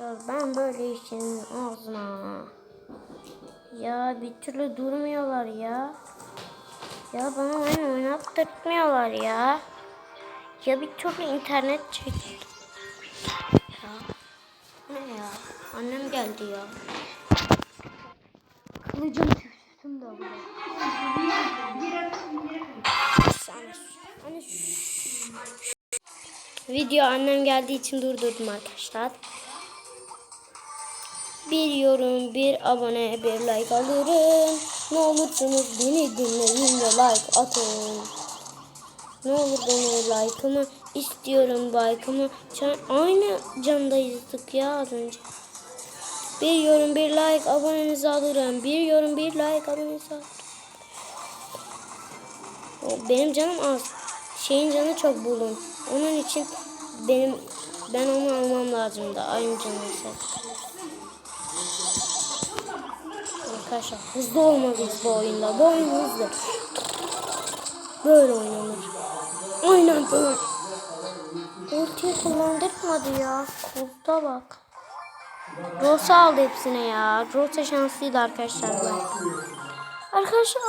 arkadaşlar. Ben böyle işin ağzına. Ya bir türlü durmuyorlar ya. Ya bana oyun oynattırmıyorlar ya. Ya bir türlü internet çek. Ya. Ne ya? Annem geldi ya. Kılıcım tüksüm de burada. Video annem geldiği için durdurdum arkadaşlar. Bir yorum, bir abone, bir like alırım. Ne olursunuz beni dinleyin ve like atın. Ne olur beni like'ımı istiyorum like'ımı. Can, aynı candayızdık ya az önce. Bir yorum, bir like abonenizi alırım. Bir yorum, bir like abonenizi alırım. Benim canım az. Şeyin canı çok bulun. Onun için benim ben onu almam lazım da aynı canıysa. Arkadaşlar hızlı olmalıyız bu oyunda. Bu oyun hızlı. Böyle oynanır. Aynen böyle. Ultiyi kullandırmadı ya. Kolda bak. Rosa aldı hepsine ya. Rosa şanslıydı arkadaşlar. bu. Arkadaşlar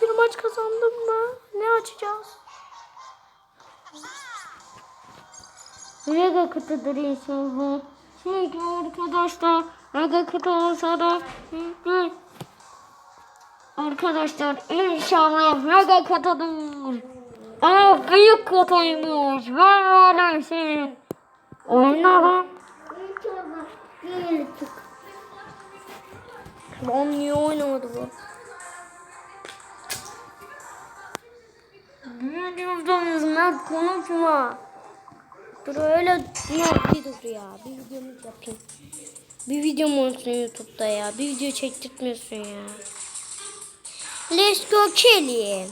bir maç kazandım mı? Ne açacağız? Mega kutudur inşallah. Çünkü arkadaşlar mega kutu olsa da hı, Arkadaşlar inşallah mega kutudur. Aa büyük kutuymuş. Ben öyle şey. Oynarım. Lan niye oynamadı bu? Ne diyorsunuz Mert konuşma. Dur öyle ne bir dur ya. Bir videomu yapayım. Bir videom olsun YouTube'da ya. Bir video çektirtmiyorsun ya. Let's go Kelly.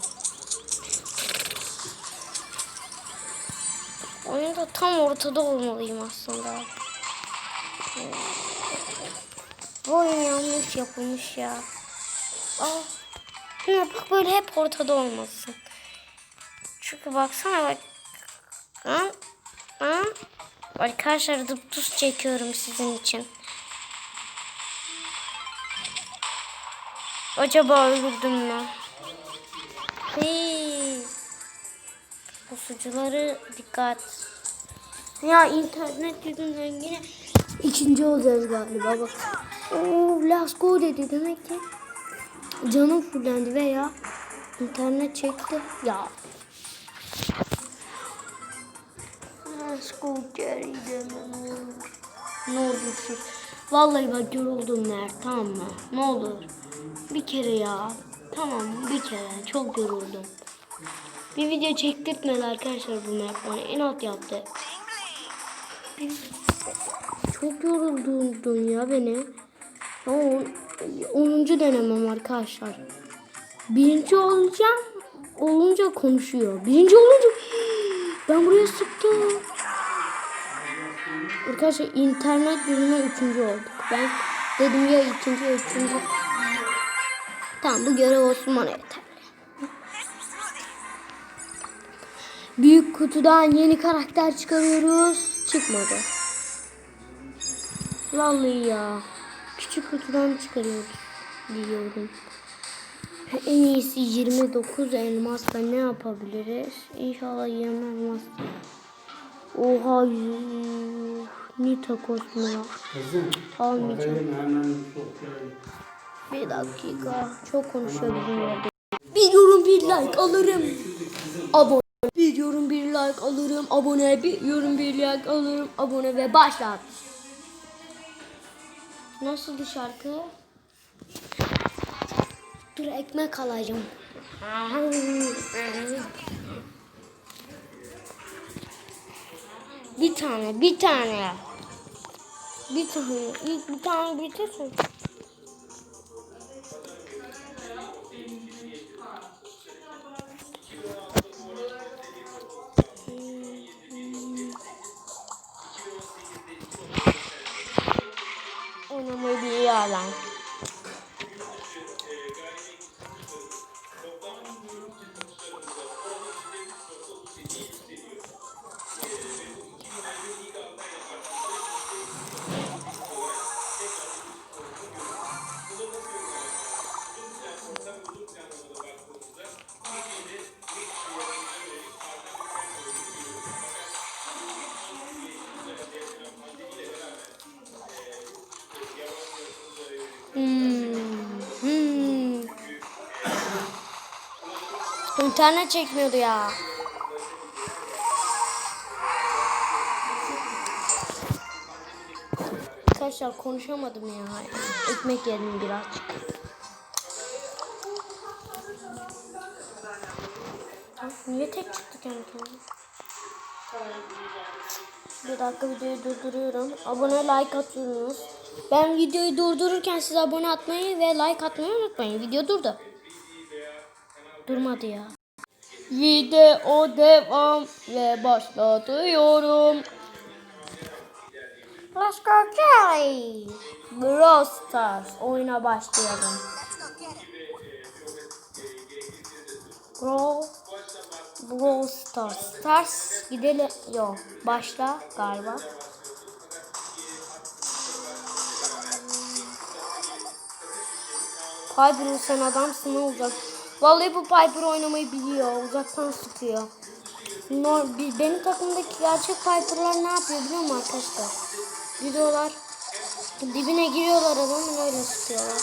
Oyunda tam ortada olmalıyım aslında. Bu oyun yanlış yapılmış ya. Aa, ne bak böyle hep ortada olmasın. Çünkü baksana bak. Ha? Ha? Arkadaşlar dıp tuz çekiyorum sizin için. Acaba öldürdüm mü? Hey. Pusucuları dikkat. Ya internet yüzünden yine ikinci olacağız galiba bak. Oo, let's go dedi demek ki. Canım fullendi veya internet çekti. Ya Go geri dönün. Ne olursun. Vallahi bak yoruldum Mert tamam mı? Ne olur. Bir kere ya. Tamam bir kere. Çok yoruldum. Bir video çektirtmedi arkadaşlar bu Mert bana. İnat yaptı. Çok yoruldun ya beni. Ama 10. denemem arkadaşlar. Birinci olacağım. Olunca konuşuyor. Birinci olunca ben buraya sıktım. Arkadaşlar internet yüzünden üçüncü olduk. Ben dedim ya ikinci üçüncü. Tamam bu görev olsun bana yeter. Büyük kutudan yeni karakter çıkarıyoruz. Çıkmadı. Vallahi ya. Küçük kutudan çıkarıyoruz. Diyordum. En iyisi 29 elmasla ne yapabiliriz? İnşallah 20 elmas. Oha. Nita kosmura. Kızım, hemen sokacağım. Bir dakika. Çok konuşuyor bizim yerde. Bir yorum bir like alırım. Abone. Bir yorum bir like alırım. Abone. Bir yorum bir like alırım. Abone ve başlat. Nasıl şarkı? Dur ekmek alacağım. Bir tane, bir tane. Bir tane, ilk bir tane bitirsin. Oynamayı biliyor lan. İnternet çekmiyordu ya. Arkadaşlar konuşamadım ya. Ekmek yedim biraz. Niye tek çıktı kendi kendine? Bir dakika videoyu durduruyorum. Abone like atıyorsunuz. Ben videoyu durdururken siz abone atmayı ve like atmayı unutmayın. Video durdu. Durmadı ya. Video devam ve başlatıyorum. Let's go Kelly. Brawl Stars oyuna başlayalım. Brawl Brawl Stars. Stars gidelim. Yok. Başla galiba. Piper sen adamsın ne olacak? Vallahi bu Piper oynamayı biliyor. Uzaktan sıkıyor. No, benim takımdaki gerçek Piper'lar ne yapıyor biliyor musun arkadaşlar? Gidiyorlar. Dibine giriyorlar adamın öyle sıkıyorlar.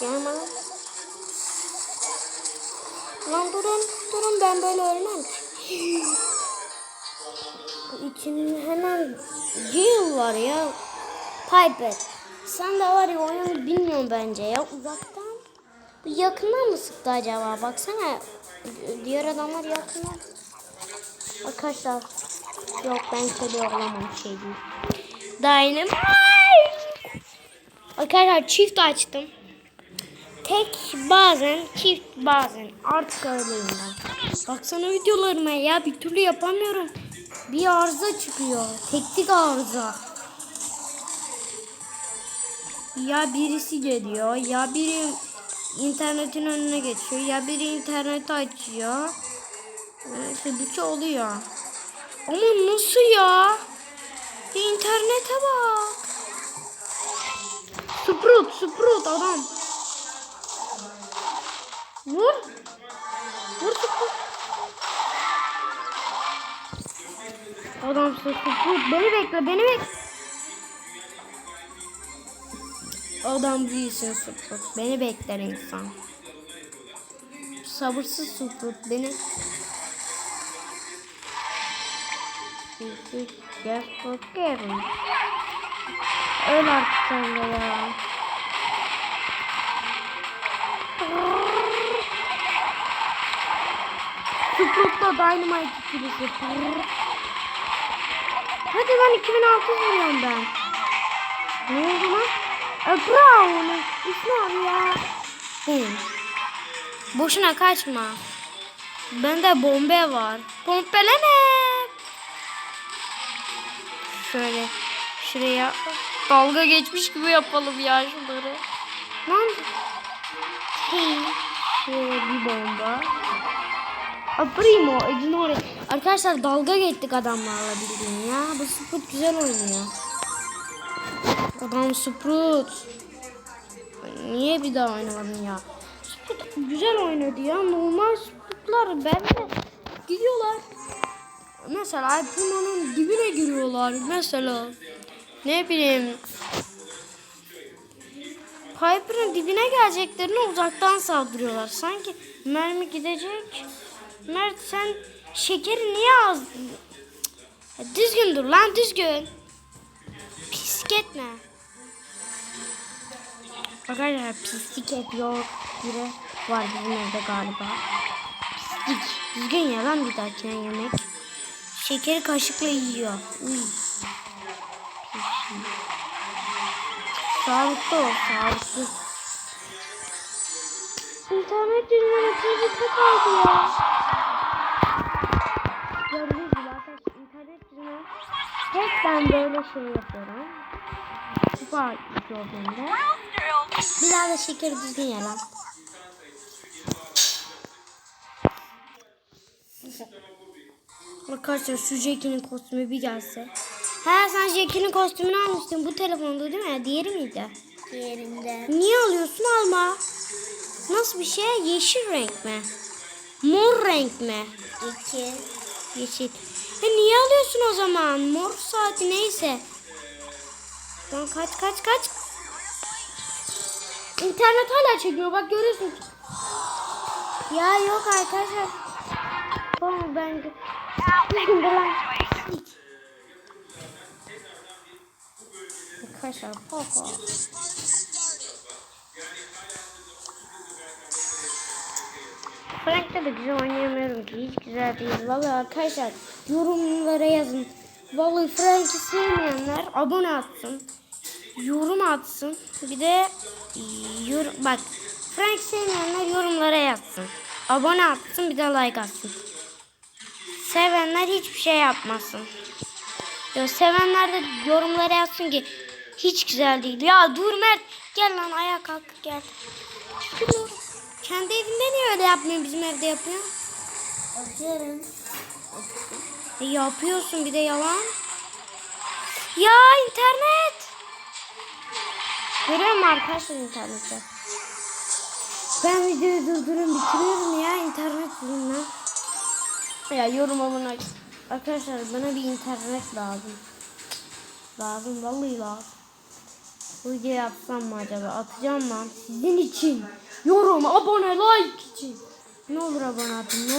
Gelme lan. Lan durun, durun ben böyle ölmem ki. İçinde hemen Jill var ya. Piper. Sen de var ya oyunu bilmiyorum bence ya uzaktan. Yakından mı sıktı acaba? Baksana. Diğer adamlar yakından. Arkadaşlar. Yok ben kedi olamam şey değil. Dynamite. Arkadaşlar çift açtım. Tek bazen çift bazen artık öyleyim ben. Baksana videolarıma ya bir türlü yapamıyorum. Bir arıza çıkıyor. Teknik arıza. Ya birisi geliyor ya biri internetin önüne geçiyor ya biri interneti açıyor. İşte bir şey oluyor. Ama nasıl ya? Bir internete bak. Sprout, Sprout adam. Vur. Vur Sprout. Adam Sprout. Beni bekle, beni bekle. Adam değilsin Sprout. Beni bekler insan. Sabırsız Sprout beni. Gel bakayım. Öl artık sen ya. Sprout'la Dynamite ikilisi. Hadi lan 2600 vuruyorum ben. Ne oldu lan? Brown. İsmi abi ya. Hı. Boşuna kaçma. Bende bombe var. Pompelene. Şöyle şuraya dalga geçmiş gibi yapalım ya şunları. Lan. Hey. Şöyle bir bomba. A primo, ignore. Arkadaşlar dalga geçtik adamlarla bildiğin ya. Bu Sprout güzel oynuyor. Adam Sprout. Niye bir daha oynamadın ya? Sprout güzel oynadı ya. Normal Sprout'lar bende gidiyorlar. Mesela Primo'nun dibine giriyorlar. Mesela ne bileyim Piper'ın dibine geleceklerini uzaktan saldırıyorlar. Sanki mermi gidecek. Mert sen şekeri niye az? Düzgün dur lan düzgün. Pislik etme. Arkadaşlar pislik yapıyor biri var bizim evde galiba. Pislik. Düzgün ya lan bir dahakine yemek. Şekeri kaşıkla yiyor. Uy. Sağlıklı ol, sağlıklı. İnternet yüzünden otobüste kaldı ya. Gördüğünüz gibi arkadaşlar internet yüzünden hep ben böyle şey yapıyorum. Kupa gördüğümde. Bir daha da şekeri düzgün ye lan. Arkadaşlar şu Jackie'nin kostümü bir gelse. Ha sen Jackie'nin kostümünü almıştın. Bu telefonda değil mi? Diğeri miydi? Diğerinde. Niye alıyorsun alma. Nasıl bir şey? Yeşil renk mi? Mor renk mi? iki. Yeşil. E niye alıyorsun o zaman? Mor saati neyse. Lan kaç kaç kaç. İnternet hala çekiyor bak görüyorsun. Ya yok arkadaşlar. Tamam ben. Arkadaşlar papa. Frank'te de güzel oynayamıyorum ki. Hiç güzel değil. Vallahi arkadaşlar yorumlara yazın. Vallahi Frank'i sevmeyenler abone atsın. Yorum atsın. Bir de yorum, bak Frank sevmeyenler yorumlara yazsın. Abone atsın bir de like atsın. Sevenler hiçbir şey yapmasın. Ya sevenler de yorumlara yazsın ki hiç güzel değil. Ya dur Mert gel lan ayağa kalk gel. Dur. Kendi evinde niye öyle yapmıyor bizim evde yapıyor? Atıyorum. E, yapıyorsun bir de yalan. Ya internet. Görüyor musun arkadaşlar internette? Ben videoyu durduruyorum bitiriyorum ya internet yüzünden. Ya yorum abone Arkadaşlar bana bir internet lazım. Lazım vallahi lazım. Bu videoyu yapsam mı acaba? Atacağım lan. Sizin için. Yorum, abone, like için. Ne olur abone atın. Ne olur.